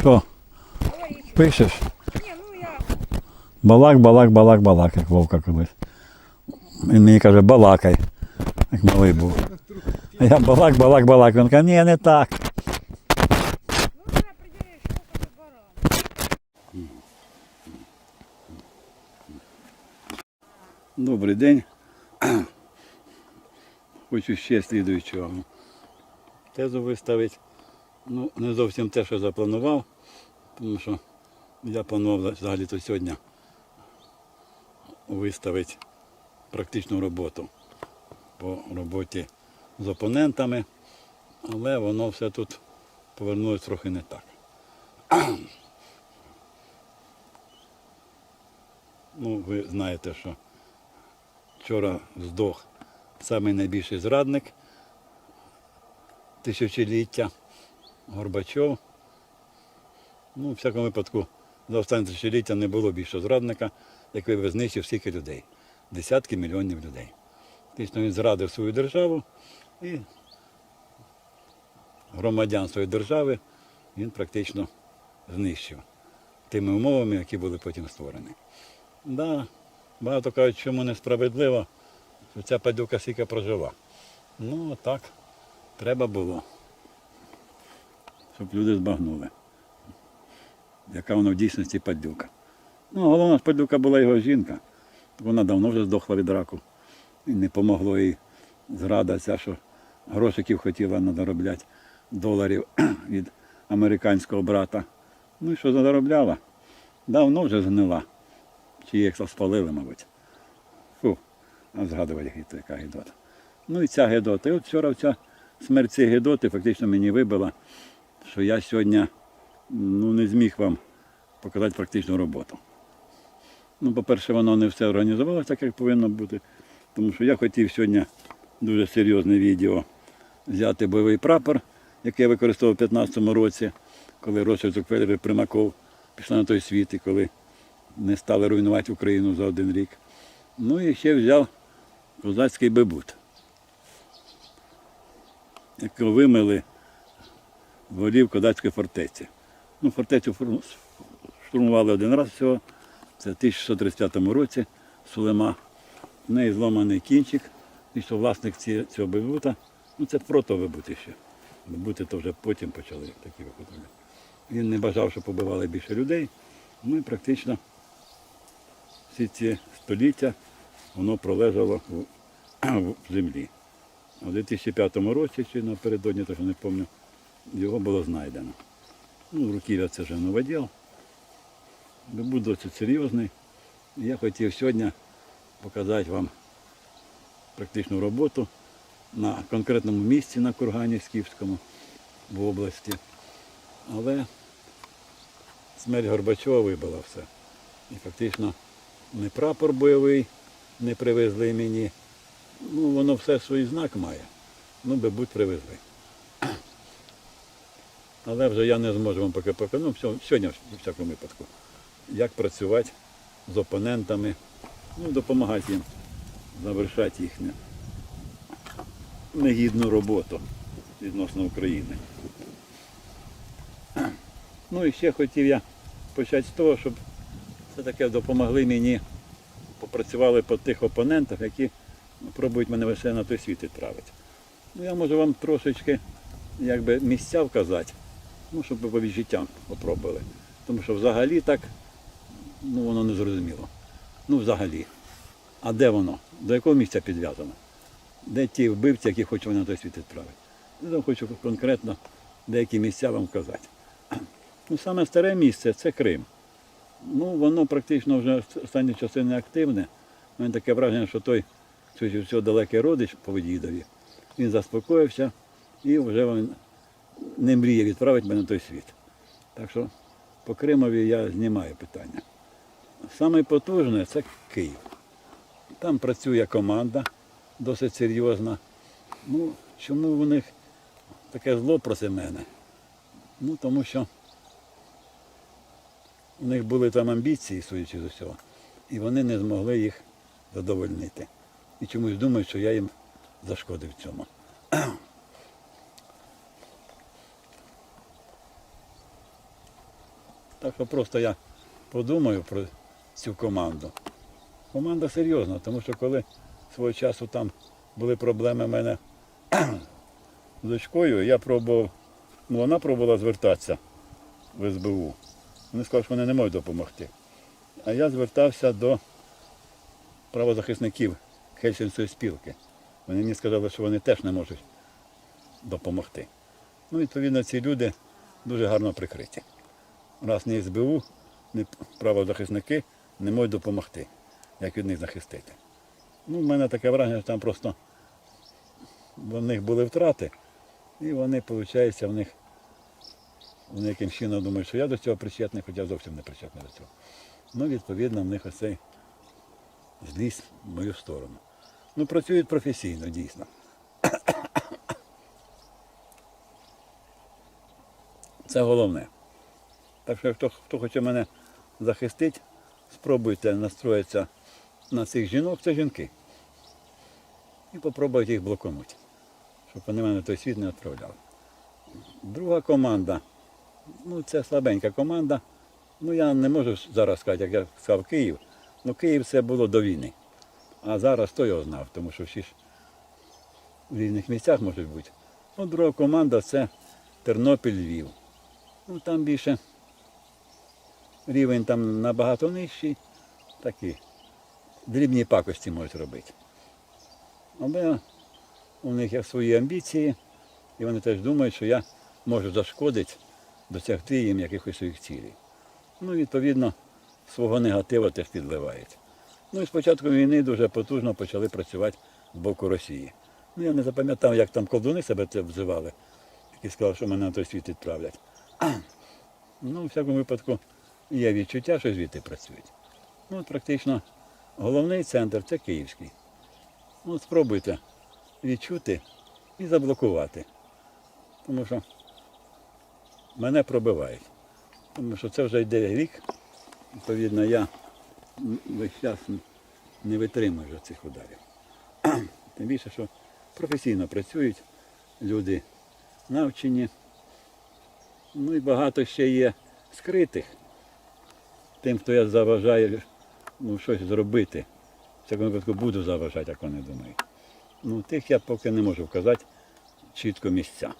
Що, пишеш? Ні, ну я Балак, балак, балак, балак, як вовка колись. Він мені каже, балакай, як малий був. А я балак, балак, балак. Він каже, ні, не так. ну вже приділиш, що тобі баран. Добрий день. Хочу ще слідуючого тезу виставити. Ну, не зовсім те, що запланував, тому що я планував взагалі-то сьогодні виставити практичну роботу по роботі з опонентами, але воно все тут повернулося трохи не так. Ну, ви знаєте, що вчора здох найбільший зрадник тисячоліття Горбачов. Ну, в всякому випадку, за останнє тисячоліття не було більше зрадника, який би знищив стільки людей. Десятки мільйонів людей. Фактично він зрадив свою державу і громадян своєї держави він практично знищив тими умовами, які були потім створені. Да, багато кажуть, чому несправедливо, що ця падюка скільки прожила. Ну, так, треба було, щоб люди збагнули, яка вона в дійсності падюка. Ну, головна падюка була його жінка. Вона давно вже здохла від раку. І не помогло їй зрада що грошиків хотіла надоробляти доларів від американського брата. Ну і що заробляла? Давно вже згнила. Чи їх спалили, мабуть. Фу, а згадувати гідо, яка гідота. Ну і ця гидота. І от вчора ця смерть цієї гидоти фактично мені вибила, що я сьогодні ну, не зміг вам показати практичну роботу. Ну, по-перше, воно не все організувалося так, як повинно бути. Тому що я хотів сьогодні дуже серйозне відео взяти бойовий прапор, який я використовував у 2015 році, коли розвиток Федір Примаков пішла на той світ і коли не стали руйнувати Україну за один рік. Ну і ще взяв козацький бебут, якого вимили ворів козацької фортеці. Ну, фортецю штурмували один раз всього. Це в 1635 році Сулема. В неї зломаний кінчик. І що власник цього бебута, ну це протовибути ще. Бебути то вже потім почали такі виходити. Він не бажав, щоб побивали більше людей. Ну і практично всі ці століття воно пролежало у, в землі. У 2005 році, чи напередодні, що не пам'ятаю, його було знайдено. Ну, руків'я це вже новоділ. Був досить серйозний. Я хотів сьогодні показати вам практичну роботу на конкретному місці на Кургані Скіфському в області. Але смерть Горбачова вибила все. І фактично не прапор бойовий не привезли мені. Ну, воно все свій знак має. Ну, би будь привезли. Але вже я не зможу вам поки показати. Ну, сьогодні, в всякому випадку, як працювати з опонентами, ну, допомагати їм завершати їхню негідну роботу відносно України. Ну і ще хотів я почати з того, щоб все-таки допомогли мені, попрацювали по тих опонентах, які пробують мене лише на той світ відправити. Ну я можу вам трошечки якби, місця вказати, ну, щоб ви віджиттям попробували. Тому що взагалі так ну, воно не зрозуміло. Ну, взагалі. А де воно? До якого місця підв'язано? Де ті вбивці, які хочуть мене на той світ відправити? Я хочу конкретно деякі місця вам вказати. Ну, саме старе місце це Крим. Ну, воно практично вже останні часи не активне. У мене таке враження, що той, що далекий родич по дідові, він заспокоївся і вже він не мріє відправити мене на той світ. Так що по Кримові я знімаю питання. Саме потужне це Київ. Там працює команда досить серйозна. Ну, чому в них таке зло проти мене? Ну, тому що у них були там амбіції, судячи з усього, і вони не змогли їх задовольнити. І чомусь думають, що я їм зашкодив цьому. Так що просто я подумаю про цю команду. Команда серйозна, тому що коли свого часу там були проблеми в мене з дочкою, я пробував, ну вона пробувала звертатися в СБУ. Вони сказали, що вони не можуть допомогти. А я звертався до правозахисників Хельсінської спілки. Вони мені сказали, що вони теж не можуть допомогти. Ну, відповідно, ці люди дуже гарно прикриті. Раз ні СБУ, ні правозахисники не можуть допомогти, як від них захистити. Ну, в мене таке враження, що там просто в них були втрати, і вони, виходить, в них вони якимсь чином думають, що я до цього причетний, хоча зовсім не причетний до цього. Ну, відповідно, в них оцей злість в мою сторону. Ну, працюють професійно, дійсно. Це головне. Так що, хто, хто хоче мене захистити, спробуйте настроїтися на цих жінок, це жінки. І попробуйте їх блокувати, щоб вони мене той світ не відправляли. Друга команда, ну це слабенька команда. Ну я не можу зараз сказати, як я сказав Київ. Ну Київ це було до війни. А зараз хто його знав, тому що всі ж в різних місцях можуть бути. Ну, друга команда це Тернопіль Львів. Ну там більше рівень там набагато нижчий, такі дрібні пакості можуть робити. Але у них є свої амбіції, і вони теж думають, що я можу зашкодити, досягти їм якихось своїх цілей. Ну, відповідно, свого негативу теж підливають. Ну і з початку війни дуже потужно почали працювати з боку Росії. Ну, я не запам'ятав, як там колдуни себе це взивали, які сказали, що мене на той світ відправлять. Ну, у всякому випадку, є відчуття, що звідти працюють. Ну, от практично головний центр це Київський. Ну, спробуйте відчути і заблокувати. Тому що мене пробивають. Тому що це вже йде рік. Відповідно, я весь час не витримую цих ударів. Тим більше, що професійно працюють люди навчені. Ну і багато ще є скритих. Тим, хто я заважаю ну, щось зробити. В цьому випадку буду заважати, як вони думають. Ну, тих я поки не можу вказати чітко місця.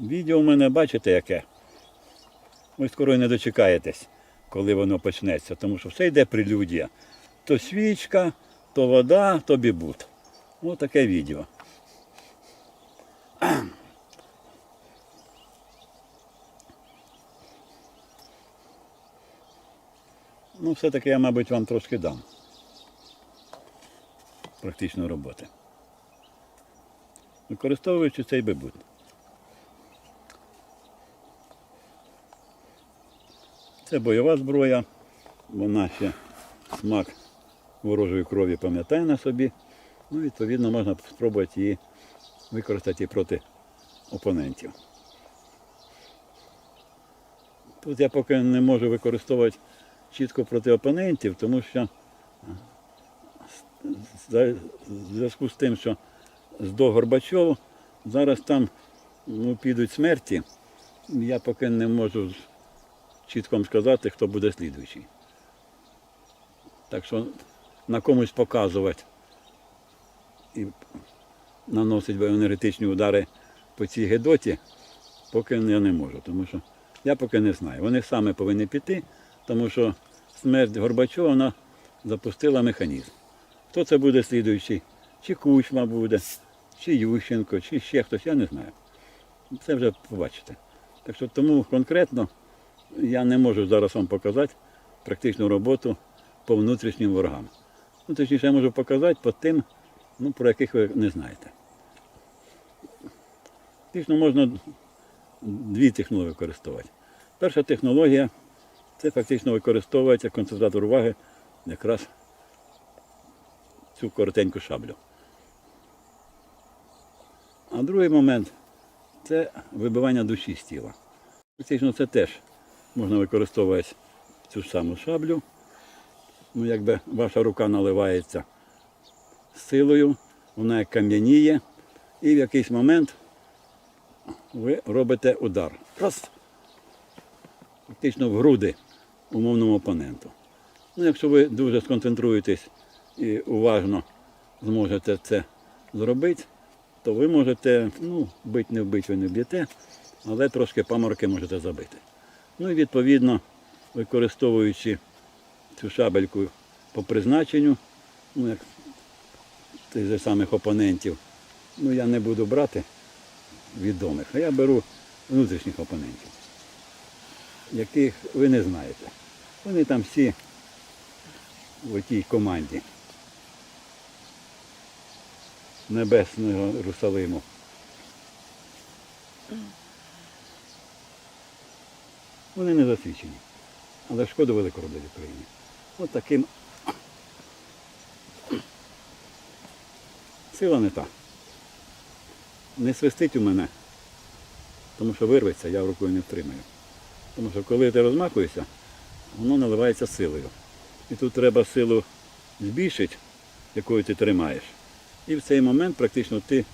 Відео в мене бачите яке? Ви скоро не дочекаєтесь, коли воно почнеться, тому що все йде прелюдія. То свічка, то вода, то бібут. Ось таке відео. Все-таки я, мабуть, вам трошки дам практичної роботи. Використовуючи цей бибут. Це бойова зброя, вона ще смак ворожої крові пам'ятає на собі. Ну, відповідно, можна спробувати її використати проти опонентів. Тут я поки не можу використовувати чітко проти опонентів, тому що в зв'язку з тим, що до Горбачова зараз там ну, підуть смерті, я поки не можу чітко сказати, хто буде слідуючий. Так що на комусь показувати і наносить енергетичні удари по цій гедоті, поки я не можу, тому що я поки не знаю. Вони саме повинні піти, тому що смерть Горбачова вона запустила механізм. Хто це буде слідуючий? Чи Кучма буде, чи Ющенко, чи ще хтось, я не знаю. Це вже побачите. Так що тому конкретно я не можу зараз вам показати практичну роботу по внутрішнім ворогам. Ну, точніше, я можу показати по тим, ну, про яких ви не знаєте. Фактично можна дві технології використовувати. Перша технологія це фактично використовується концентратор уваги якраз цю коротеньку шаблю. А другий момент це вибивання душі з тіла. Фактично це теж можна використовувати цю саму шаблю. Ну, якби ваша рука наливається силою, вона кам'яніє, і в якийсь момент ви робите удар. Раз. Фактично в груди умовному опоненту. Ну, якщо ви дуже сконцентруєтесь і уважно зможете це зробити, то ви можете, ну, бить не вбить ви не б'єте, але трошки паморки можете забити. Ну і відповідно, використовуючи цю шабельку по призначенню, ну, як тих же самих опонентів, ну я не буду брати відомих, а я беру внутрішніх опонентів, яких ви не знаєте. Вони там всі в тій команді Небесного Русалиму. Вони не засвідчені. Але шкоду велику роблять Україні. От таким сила не та. Не свистить у мене, тому що вирветься, я рукою не втримаю. Тому що коли ти розмахуєшся, воно наливається силою. І тут треба силу збільшити, якою ти тримаєш. І в цей момент практично ти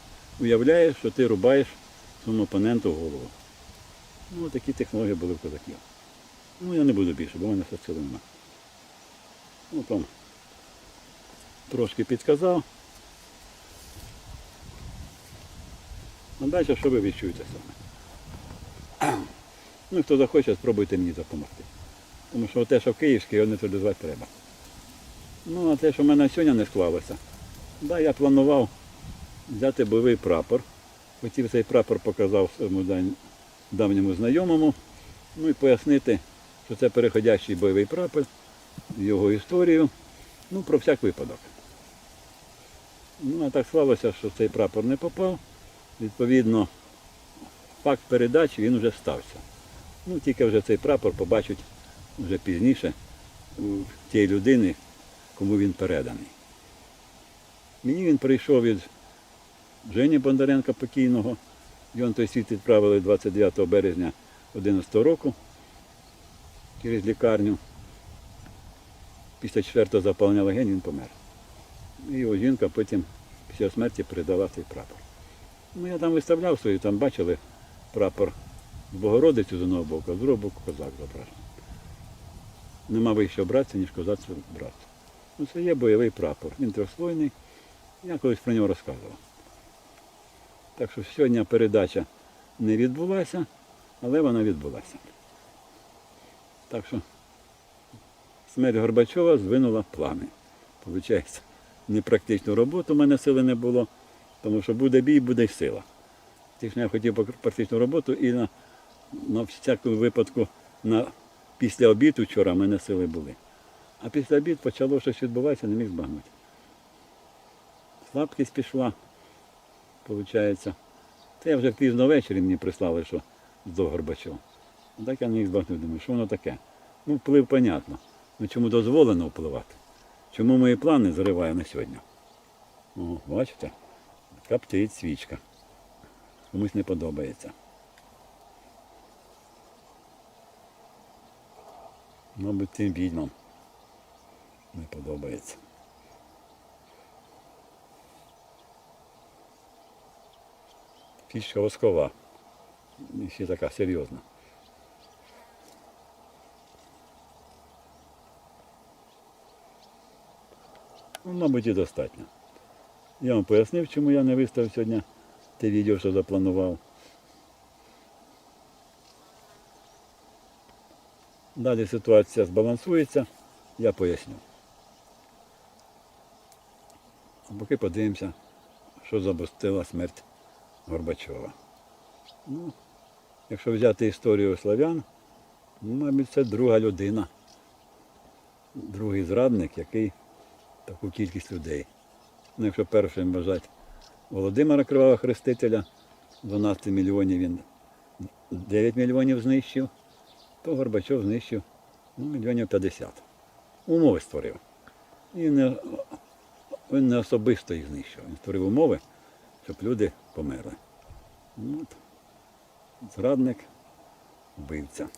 уявляєш, що ти рубаєш своєму опоненту голову. Ну, такі технології були в козаків. Ну, я не буду більше, бо в мене все сили нема. Ну, там трошки підказав. А далі що ви відчуєте саме? Ну, хто захоче, спробуйте мені допомогти. Тому що те, що київське, його нейтралізувати треба. Ну, а те, що в мене сьогодні не склалося, да, я планував взяти бойовий прапор. Хотів цей прапор показав своєму давньому знайомому. Ну і пояснити, що це переходящий бойовий прапор, його історію. Ну, про всяк випадок. Ну, а так склалося, що цей прапор не попав. Відповідно, факт передачі він вже стався. Ну, тільки вже цей прапор побачать вже пізніше у тієї людини, кому він переданий. Мені він прийшов від Жені Бондаренка покійного. Його той світ відправили 29 березня 2011 року через лікарню. Після четвертого запалення легень він помер. І його жінка потім після смерті передала цей прапор. Ну, я там виставляв свої, там бачили прапор Богородицю з одного боку, а з другого боку козак зображений. Нема вищого братця, ніж козацтво братство. Ну, це є бойовий прапор. Він трьохслойний. Я колись про нього розказував. Так що сьогодні передача не відбулася, але вона відбулася. Так що смерть Горбачова звинула плани. Получається, непрактичну роботу в мене сили не було, тому що буде бій, буде й сила. Тільки я хотів практичну роботу і на, на всякому випадку на, після обіду вчора в мене сили були. А після обід почало щось відбуватися, не міг збагнути. Слабкість пішла, виходить. Це я вже пізно ввечері мені прислали, що до Горбачова. А так я не міг збагнути, думаю, що воно таке. Ну, вплив понятно. Ну чому дозволено впливати? Чому мої плани зриваю на сьогодні? О, бачите? Каптить свічка. Комусь не подобається. Мабуть, цим відьмам не подобається. Фішка воскова. І ще така серйозна. Ну, мабуть, і достатньо. Я вам пояснив, чому я не виставив сьогодні те відео, що запланував. Далі ситуація збалансується, я поясню. А поки подивимося, що запустила смерть Горбачова. Ну, якщо взяти історію славян, ну, мабуть, це друга людина, другий зрадник, який таку кількість людей. Ну, якщо першим вважати Володимира Кривого Хрестителя, 12 мільйонів він 9 мільйонів знищив, то Горбачов знищив ну, мільйонів 50. Умови створив. І не, він не особисто їх знищив. Він створив умови, щоб люди померли. Ну, От. Зрадник, вбивця.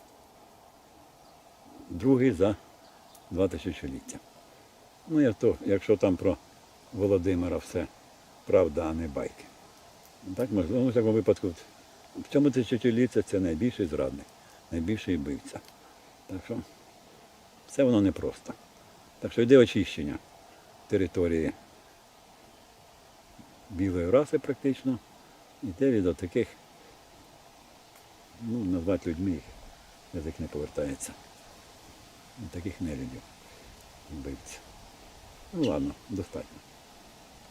Другий за два тисячоліття. Ну, я то, якщо там про Володимира все правда, а не байки. Так, можливо, в цьому випадку в цьому тисячолітті це найбільший зрадник, найбільший вбивця. Так що це воно непросто. Так що йде очищення території білої раси практично. Йде від таких, ну, назвати людьми їх, язик не повертається. Від таких нелюдів, вбивців. Ну ладно, достатньо.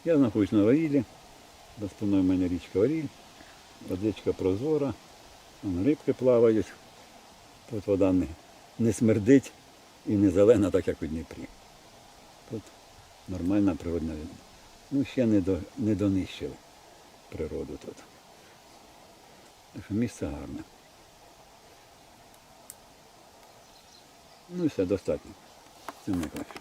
Я знаходжусь на Варілі, за спиною в мене річка Варіль, водичка прозора, рибки плавають. Тут вода не, не смердить і не зелена, так як у Дніпрі. Тут нормальна природна вода. Ну, ще не, до, не донищили природу тут. Так що місце гарне. Ну і все, достатньо. Це найкраще.